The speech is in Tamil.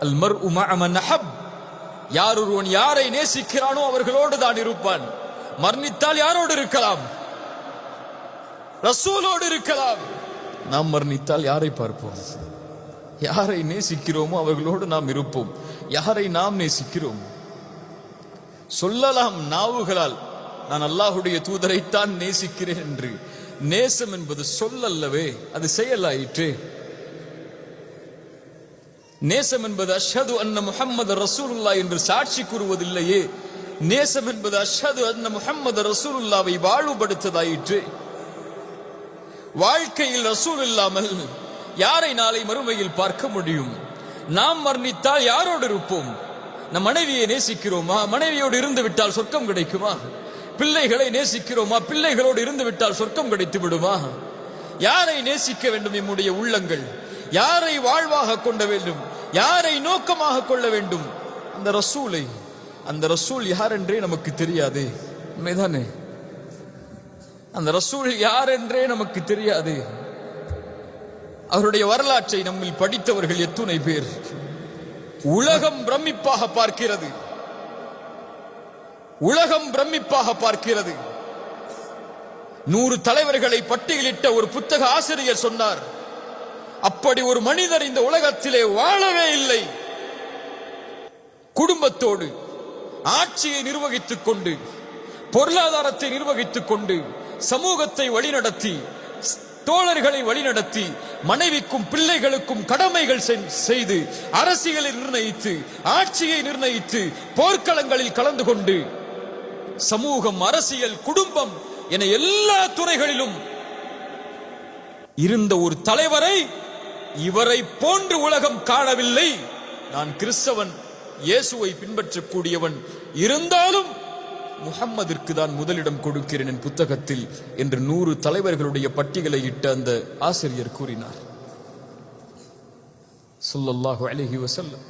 அல் மர் உமன் அஹப். யார் ஒருவன் யாரை நேசிக்கிறானோ அவர்களோடு தான் இருப்பான். மரணித்தால் யாரோடு இருக்கலாம்? ரசூலோடு இருக்கலாம். நாம் மரணித்தால் யாரை பார்ப்போம்? யாரை நேசிக்கிறோமோ அவர்களோடு நாம் இருப்போம். யாரை நாம் நேசிக்கிறோம்? சொல்லலாம் நாவுகளால். நான் அல்லாஹுடைய தூதரைத்தான் நேசிக்கிறேன் என்று. நேசம் என்பது சொல்லல்லவே அது செயலாயிற்று. நேசம் என்பது அஷது அன்ன முஹம்மது ரசூலுல்லா என்று சாட்சி கூறுவதில்லையே. நேசம் என்பது அஷது அன்ன முஹம்மது ரசூலுல்லாவை வாழ்வுபடுத்ததாயிற்று வாழ்க்கையில் ரசூல் இல்லாமல் யாரை நாளை மறுமையில் பார்க்க முடியும்? நாம் மரணித்தால் யாரோடு இருப்போம்? நம் மனைவியை நேசிக்கிறோமா? மனைவியோடு இருந்து விட்டால் சொர்க்கம் கிடைக்குமா? பிள்ளைகளை நேசிக்கிறோமா? பிள்ளைகளோடு இருந்து விட்டால் சொர்க்கம் கிடைத்து விடுமா யாரை நேசிக்க வேண்டும்? நம்முடைய உள்ளங்கள். யாரை வாழ்வாக கொண்ட வேண்டும்? யாரை நோக்கமாக கொள்ள வேண்டும்? அந்த ரசூலை அந்த ரசூல் யார் என்றே நமக்கு தெரியாது. உண்மைதானே? அந்த ரசூல் யார் என்றே நமக்கு தெரியாது. அவருடைய வரலாற்றை நம்மில் படித்தவர்கள் எத்துணை பேர். உலகம் பிரமிப்பாக பார்க்கிறது. உலகம் பிரமிப்பாக பார்க்கிறது. நூறு தலைவர்களை பட்டியலிட்ட ஒரு புத்தக ஆசிரியர் சொன்னார். அப்படி ஒரு மனிதர் இந்த உலகத்திலே வாழவே இல்லை. குடும்பத்தோடு ஆட்சியை நிர்வகித்துக் கொண்டு பொருளாதாரத்தை நிர்வகித்துக் கொண்டு சமூகத்தை வழிநடத்தி தோழர்களை வழிநடத்தி மனைவிக்கும் பிள்ளைகளுக்கும் கடமைகள் செய்து அரசியலை நிர்ணயித்து ஆட்சியை நிர்ணயித்து போர்க்களங்களில் கலந்து கொண்டு சமூகம் அரசியல் குடும்பம் என எல்லா துறைகளிலும் இருந்த ஒரு தலைவரை இவரை போன்று உலகம் காணவில்லை. நான் கிறிஸ்தவன் இயேசுவை பின்பற்றக்கூடியவன். இருந்தாலும் முகம்மதிற்கு தான் முதலிடம் கொடுக்கிறேன் என் புத்தகத்தில் என்று நூறு தலைவர்களுடைய பட்டியலை இட்ட அந்த ஆசிரியர் கூறினார். சொல்லல்லாஹு அலஹி வசல்லம்